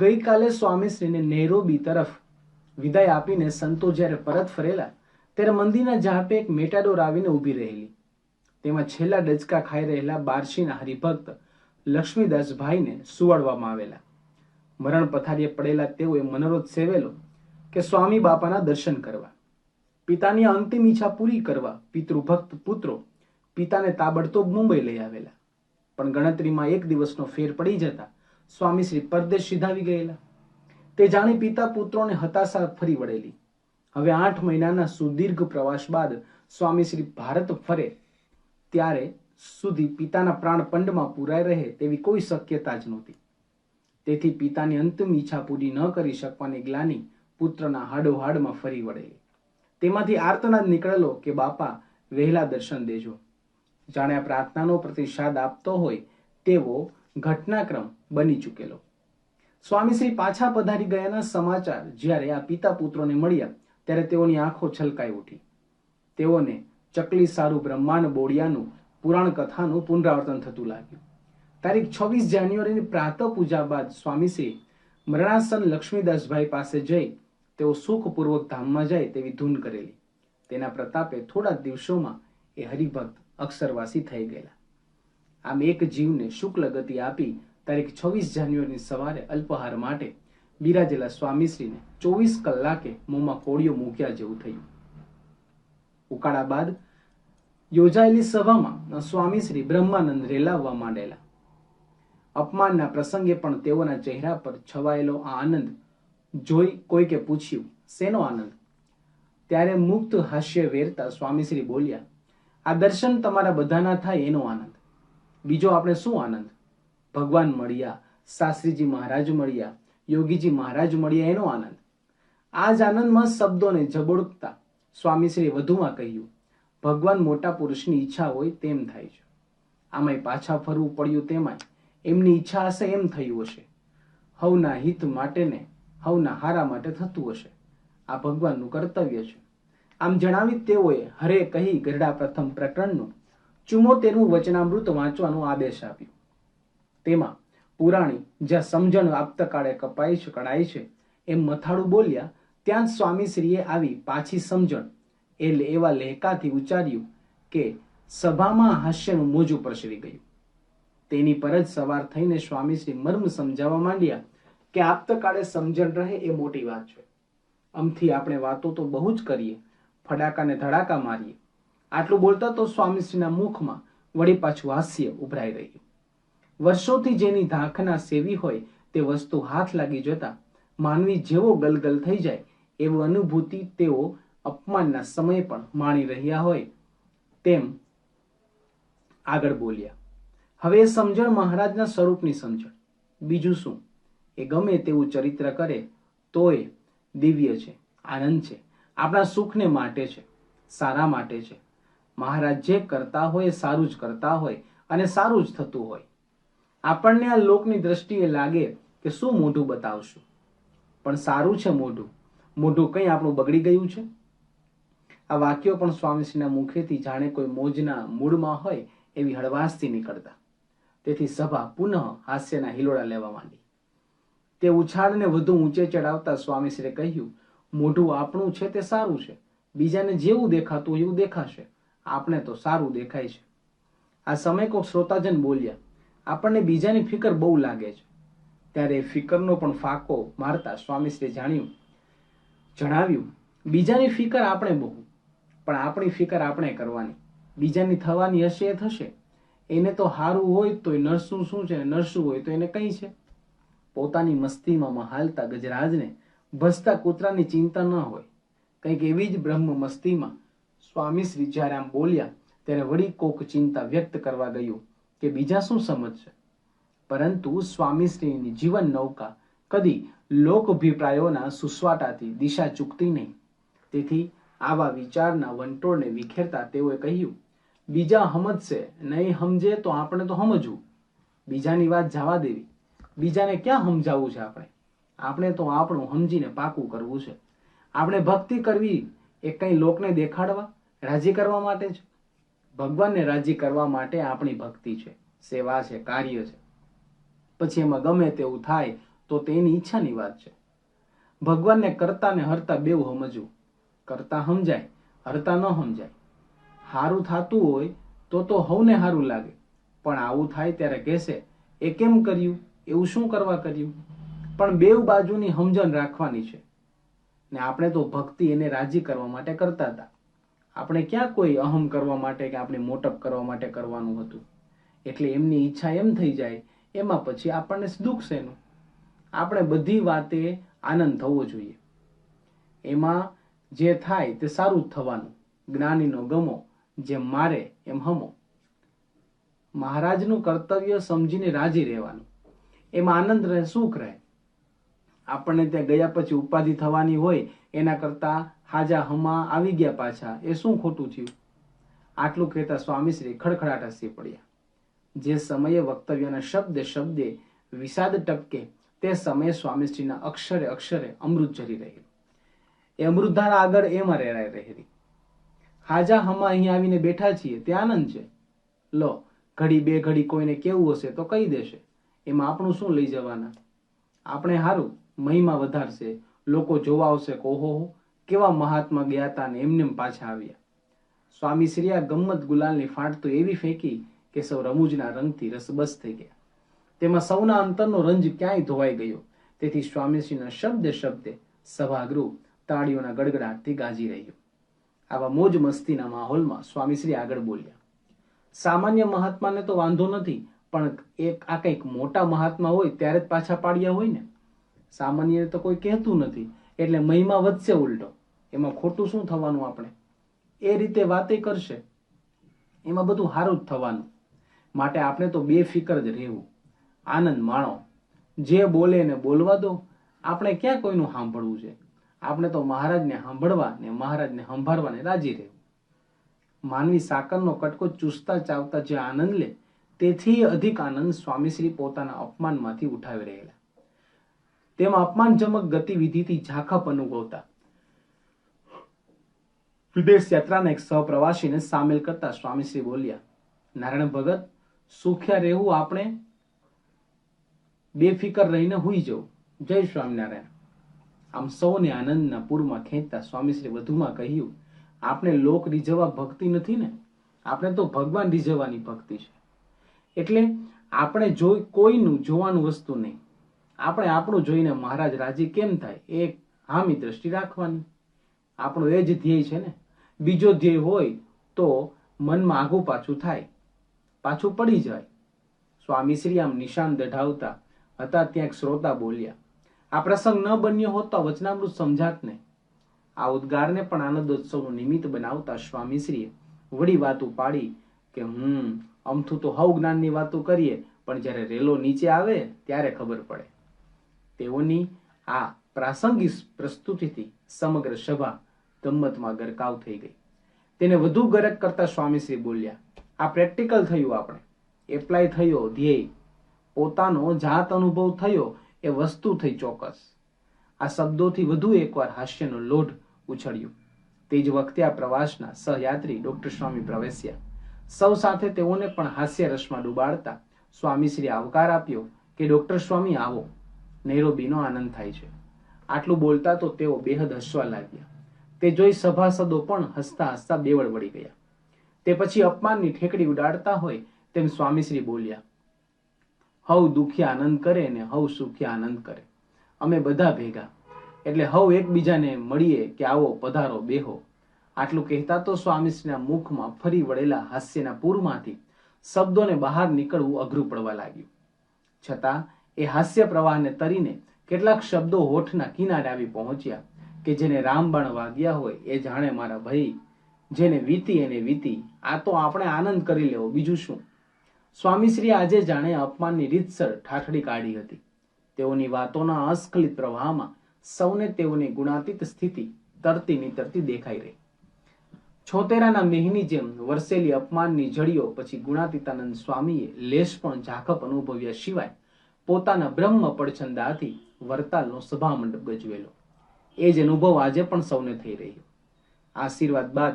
ગઈકાલે સ્વામીશ્રીને નેરોબી તરફ વિદાય આપીને સંતો જ્યારે પરત ફરેલા, ત્યારે મંદિરના ઝાપે એક મેટાડોર આવીને ઊભી રહેલી. તેમાં છેલ્લા ડચકા ખાઈ રહેલા બારશીના હરિભક્ત લક્ષ્મીદાસભાઈને સુવાડવામાં આવેલા. મરણ પથારીએ પડેલા તેઓએ મનોરથ સેવેલો કે સ્વામી બાપાના દર્શન કરવા, પિતાની અંતિમ ઈચ્છા પૂરી કરવા પિતૃભક્ત પુત્રો પિતાને તાબડતોબ મુંબઈ લઈ આવેલા. પણ ગણતરીમાં એક દિવસનો ફેર પડી જતા સ્વામીશ્રી પરદેશ સીધાવી ગયેલા. તે જાણે પિતા પુત્રોને હતાશા ફરી વળેલી. હવે આઠ મહિનાના સુદીર્ઘ પ્રવાસ બાદ સ્વામીશ્રી ભારત ફરે, ત્યારે સુધી પિતાના પ્રાણ પંડમાં પુરાઈ રહે તેવી કોઈ શક્યતા જ નહોતી. તેથી પિતાની અંતિમ ઈચ્છા પૂરી ન કરી શકવાની ગ્લાની પુત્રના હાડોહાડમાં ફરી વળેલી. તેમાંથી આર્તનાદ નીકળેલો કે, બાપા, વહેલા દર્શન દેજો. જાણે આ પ્રાર્થનાનો પ્રતિસાદ આપતો હોય તેવો ઘટનાક્રમ બની ચૂકેલો. સ્વામીશ્રી પાછા પધારી ગયાના સમાચાર જ્યારે આ પિતા પુત્રોને મળ્યા, ત્યારે તેઓની આંખો છલકાઈ ઉઠી. તેઓને ચકલી સારું બ્રહ્માંડ બોડિયાનું પુરાણ કથાનું પુનરાવર્તન થતું લાગ્યું. તારીખ છવ્વીસ જાન્યુઆરીની પ્રાતઃ પૂજા બાદ સ્વામીશ્રી મરણાસન લક્ષ્મીદાસભાઈ પાસે જઈ તેઓ સુખપૂર્વક ધામમાં જાય તેવી ધૂન કરેલી. તેના પ્રતાપે થોડા દિવસોમાં એ હરિભક્ત અક્ષરવાસી થઈ ગયેલા. આમ એક જીવને શુક્લ ગતિ આપી તારીખ છવ્વીસ જાન્યુઆરીની સવારે અલ્પહાર માટે બિરાજેલા સ્વામીશ્રીને ચોવીસ કલાકે મોંમાં કોળીઓ મૂક્યા જેવું થયું. ઉકાળા બાદ યોજાયેલી સભામાં સ્વામીશ્રી બ્રહ્માનંદ રેલાવવા માંડેલા. અપમાનના પ્રસંગે પણ તેઓના ચહેરા પર છવાયેલો આ આનંદ જોઈ કોઈકે પૂછ્યું, શેનો આનંદ? ત્યારે મુક્ત હાસ્ય વેરતા સ્વામીશ્રી બોલ્યા, આ દર્શન તમારા બધાના થાય એનો આનંદ. બીજો આપણે શું આનંદ? ભગવાન મળ્યા, શાસ્ત્રીજી મહારાજ મળ્યા, યોગીજી મહારાજ મળ્યા, એનો આનંદ. આ જ આનંદમાં શબ્દોને જબોડતા સ્વામીશ્રીએ વધુમાં કહ્યું, ભગવાન મોટા પુરુષની ઈચ્છા હોય તેમ થાય છે. આમાંય પાછા ફરવું પડ્યું તેમાંય એમની ઈચ્છા હશે એમ થયું હશે. હવના હિત માટેને, હવના હારા માટે થતું હશે. આ ભગવાનનું કર્તવ્ય છે. આમ જણાવી તેઓએ હરે કહી ગરડા પ્રથમ પ્રકરણનું ચુમ્મોતેરમું વચનામૃત વાંચવાનો આદેશ આપ્યો. તેમાં પુરાણી જ્યાં સમજણ આપતકાળે કપાય છે કડાય છે, એમ મથાળું બોલ્યા, ત્યાં સ્વામીશ્રીએ આવી પાછી સમજણ. એ એવા લહેકાથી ઉચ્ચાર્યું કે સભામાં હાસ્યનું મોજું પ્રસરી ગયું. તેની પર જ સવાર થઈને સ્વામીશ્રી મર્મ સમજાવવા માંડ્યા કે આપતકાળે સમજણ રહે એ મોટી વાત છે. આમથી આપણે વાતો તો બહુ જ કરીએ, ફડાકાને ધડાકા મારીએ આટલું બોલતા તો સ્વામીશ્રીના મુખમાં વળી પાછું હાસ્ય ઉભરાઈ રહ્યું. વર્ષોથી જેની ધાંખના સેવી હોય તે વસ્તુ હાથ લાગી જતા માનવી જેવો ગલગલ થઈ જાય એવી અનુભૂતિ તેઓ અપમાનના સમયે પણ માણી રહ્યા હોય તેમ આગળ બોલ્યા. હવે સમજણ મહારાજના સ્વરૂપની સમજણ. બીજું શું? એ ગમે તેવું ચરિત્ર કરે, તોય દિવ્ય છે, આનંદ છે, આપણા સુખને માટે છે, સારા માટે છે. મહારાજ જે કરતા હોય એ સારું જ કરતા હોય અને સારું જ થતું હોય. આપણને આ લોકની દ્રષ્ટિએ લાગે કે શું મોઢું બતાવશું. પણ સારું છે મોઢું. મોઢું કંઈ આપણું બગડી ગયું છે? આ વાક્યો પણ સ્વામીશ્રીના મુખેથી જાણે કોઈ મોજના મૂળમાં હોય એવી હળવાશથી નીકળતા. તેથી સભા પુનઃ હાસ્યના હિલોડા લેવા માંડી. તે ઉછાળને વધુ ઊંચે ચડાવતા સ્વામીશ્રીએ કહ્યું, મોઢું આપણું છે તે સારું છે. બીજાને જેવું દેખાતું એવું દેખાશે. આપણે તો સારું દેખાય છે. આ સમય કોઈક શ્રોતાજન બોલ્યા, આપણને બીજાની ફિકર બહુ લાગે છે. ત્યારે એ ફિકરનો પણ ફાકો મારતા સ્વામીશ્રીએ જાણ્યું, જણાવ્યું, બીજાની ફિકર આપણે બહુ, પણ આપણી ફિકર આપણે કરવાની. બીજાની થવાની હશે એ થશે. એને તો હારું હોય તોય નરસું શું છે નરસું હોય તો એને કઈ છે? પોતાની મસ્તીમાં હાલતા ગજરાજને ભસતા કૂતરાની ચિંતા ન હોય. કંઈક એવી જ બ્રહ્મ મસ્તીમાં સ્વામીશ્રી જ્યારે આમ બોલ્યા ત્યારે વળી કોક ચિંતા વ્યક્ત કરવા ગયું કે બીજા શું સમજશે પરંતુ સ્વામીશ્રીની જીવન નૌકા કદી લોક સુસ્વાટાથી દિશા ચૂકતી નહીં. તેથી આવા વિચારના વંટોળને વિખેરતા તેઓએ કહ્યું, બીજા સમજશે નહીં સમજે તો આપણે તો સમજવું બીજાની વાત જવા દેવી. બીજાને ક્યાં સમજાવવું છે આપણે? આપણે તો આપણું સમજીને પાકું કરવું છે. આપણે ભક્તિ કરવી એ કંઈ લોકને દેખાડવા? રાજી કરવા માટે છે ભગવાનને રાજી કરવા માટે આપણી ભક્તિ છે, સેવા છે, કાર્ય છે. પછી એમાં ગમે તેવું થાય તો તેની ઈચ્છાની વાત છે. ભગવાનને કરતા ને હરતા બેવું સમજવું. કરતા સમજાય, હરતા ન સમજાય. સારું થતું હોય તો તો હવને સારું લાગે. પણ આવું થાય ત્યારે કહેશે, એ કેમ કર્યું? એવું શું કરવા કર્યું? પણ બેવ બાજુની સમજણ રાખવાની છે. ને આપણે તો ભક્તિ એને રાજી કરવા માટે કરતા હતા. આપણે ક્યાં કોઈ અહમ કરવા માટે કે આપણે મોટપ કરવા માટે કરવાનું હતું? એટલે એમની ઈચ્છા એમ થઈ જાય, એમાં પછી આપણને દુઃખ શેનું? આપણે બધી વાતે આનંદ થવો જોઈએ. એમાં જે થાય તે સારું જ થવાનું. જ્ઞાનીનો ગમો જેમ મારે એમ હમો. મહારાજનું કર્તવ્ય સમજીને રાજી રહેવાનું. એમાં આનંદ રહે, સુખ રહે. આપણને ત્યાં ગયા પછી ઉપાધિ થવાની હોય, એના કરતા હાજા હમા આવી ગયા પાછા. એ શું ખોટું થયું? આટલું કહેતા સ્વામીશ્રી ખડખડાટ હસી પડ્યા. જે સમયે વક્તવ્યના શબ્દે શબ્દે વિષાદ ટપકે તે સમયે સ્વામીશ્રીના અક્ષરે અક્ષરે અમૃત ઝરી રહેલું એ અમૃતધાર આગળ એમાં રેરાઈ રહેલી. હાજા હમા અહીંયા આવીને બેઠા છીએ, તે આનંદ છે. લો, ઘડી બે ઘડી કોઈને કેવું હશે તો કહી દેશે. એમાં આપણું શું લઈ જવાના? આપણે હારું, મહિમા વધારશે. લોકો જોવા આવશે કોહો કેવા મહાત્મા ગયા હતા ને એમને પાછા આવ્યા. સ્વામી શ્રીયા ગમ્મત ગુલાલની ફાંટ તો એવી ફેંકી કે સૌ રમૂજના રંગથી રસબસ થઈ ગયા. તેમાં સૌના અંતરનો રંજ ક્યાંય ધોવાઈ ગયો. તેથી સ્વામીશ્રીના શબ્દે શબ્દે સભાગૃહ તાળીઓના ગડગડાટથી ગાજી રહ્યું. આવા મોજ મસ્તીના માહોલમાં સ્વામીશ્રી આગળ બોલ્યા. સામાન્ય મહાત્માને તો વાંધો નથી, પણ એક આ કંઈક મોટા મહાત્મા હોય ત્યારે જ પાછા પાડ્યા હોય ને? સામાન્ય તો કોઈ કહેતું નથી, એટલે મહિમા વધશે ઉલટો. એમાં ખોટું શું થવાનું આપણે? એ રીતે વાતે કરશે, એમાં બધું સારું જ થવાનું. માટે આપણે તો બેફિકર જ રહેવું. આનંદ માણો. જે બોલે ને બોલવા દો, આપણે ક્યાં કોઈનું સાંભળવું છે? આપણે તો મહારાજને સાંભળવા ને મહારાજને સંભાળવાને રાજી રહેવું. માનવી સાકરનો કટકો ચૂસતા ચાવતા જે આનંદ લે, તેથી અધિક આનંદ સ્વામીશ્રી પોતાના અપમાનમાંથી ઉઠાવી રહેલા. તેમાં અપમાનજનક ગતિવિધિથી ઝાખપ અનુભવતા. વિદેશ યાત્રાના એક સહપ્રવાસીને સામેલ કરતા સ્વામીશ્રી બોલ્યા નારાયણ ભગત સુખ્યા રહેવું આપણે બેફિકર રહીને હુઈ જવું જય સ્વામિનારાયણ આમ સૌને આનંદના પૂરમાં ખેંચતા સ્વામીશ્રી વધુમાં કહ્યું આપણે લોક રીઝવવા ભક્તિ નથી ને આપણે તો ભગવાન રીઝવવાની ભક્તિ છે. એટલે આપણે જોઈ કોઈનું જોવાનું વસ્તુ નહીં આપણે આપણું જોઈને મહારાજ રાજી કેમ થાય એ હામી દ્રષ્ટિ રાખવાની આપણું એ જ ધ્યેય છે ને બીજો ધ્યેય હોય તો મનમાં આગું પાછું થાય, પાછું પડી જાય. સ્વામી શ્રી આમ નિશાન દઢાવતા હતા ત્યાં એક શ્રોતા બોલ્યા, આ પ્રસંગ ન બન્યો હોત તો વચનામૃત સમજાત ને. આ ઉદ્ગારને પણ આનંદોત્સવનું નિમિત્ત બનાવતા સ્વામીશ્રીએ વળી વાત પાડી કે, હમ, અમથું તો હવ જ્ઞાનની વાતો કરીએ, પણ જ્યારે રેલો નીચે આવે ત્યારે ખબર પડે. તેઓની આ પ્રાસંગિક પ્રસ્તુતિથી સમગ્ર સભા ગમ્મતમાં ગરકાવ થઈ ગઈ. તેને વધુ ગરક કરતા સ્વામીશ્રી બોલ્યા, આ પ્રેક્ટિકલ થયું આપણે. એપ્લાય થયો, ધ્યેય. પોતાનો જાત અનુભવ થયો, એ વસ્તુ થઈ ચોક્કસ. આ શબ્દોથી વધુ એકવાર હાસ્યનો લોઢ ઉછળ્યો. તે જ વખતે આ પ્રવાસના સહયાત્રી ડોક્ટર સ્વામી પ્રવેશ્યા. સૌ સાથે તેઓને પણ હાસ્ય રસમાં ડૂબાડતા સ્વામીશ્રી આવકાર આપ્યો કે, ડોક્ટર સ્વામી, આવો. નૈરોબીનો આનંદ થાય છે. આટલું બોલતા તો તેઓ બેહદ હસવા લાગ્યા. તે જોઈ સભાસદો પણ હસતા હસતા બેવડ વળી ગયા. તે પછી અપમાનની ઠેકડી ઉડાડતા હોય તેમ સ્વામીશ્રી બોલ્યા, હવ દુઃખી આનંદ કરે ને હવ સુખી આનંદ કરે. અમે બધા ભેગા. એટલે હવ એકબીજાને મળીએ કે આવો પધારો બેહો. આટલું કહેતા તો સ્વામીશ્રીના મુખમાં ફરી વળેલા હાસ્યના પૂરમાંથી શબ્દોને બહાર નીકળવું અઘરું પડવા લાગ્યું. છતાં એ હાસ્ય પ્રવાહને તરીને કેટલાક શબ્દો હોઠના કિનારે આવી પહોંચ્યા. કે જેને રામબાણ વાગ્યા હોય એ જાણે મારા ભાઈ. જેને વીતી એને વીતી. આ તો આપણે આનંદ કરી લેવો. બીજું શું? સ્વામીશ્રી આજે જાણે અપમાનની રીતસર ઠાઠડી કાઢી હતી. તેઓની વાતોના અસ્ખલિત પ્રવાહમાં સૌને તેઓની ગુણાતીત સ્થિતિ તરતી નીતરતી દેખાઈ રહી. છોતેરાના મેહની જેમ વરસેલી અપમાનની જડીઓ પછી ગુણાતીતાનંદ સ્વામીએ લેશ પણ ઝાકપ અનુભવ્યા સિવાય પોતાના બ્રહ્મ પડછંદાથી વરતાલનો સભામંડપ ગજવેલો. એ જ અનુભવ આજે પણ સૌને થઈ રહ્યો. આશીર્વાદ બાદ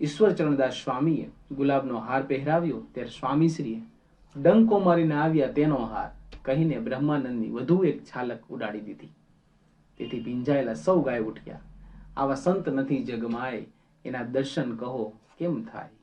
ઈશ્વર ચરણદાસ સ્વામીએ ગુલાબનો હાર પહેરાવ્યો, ત્યારે સ્વામીશ્રીએ ડંકો મારીને આવ્યા તેનો હાર કહીને બ્રહ્માનંદની વધુ એક છાલક ઉડાડી દીધી. તેથી ભીંજાયેલા સૌ ગાય ઉઠ્યા. આવા સંત નથી જગમાય એના દર્શન કહો કેમ થાય?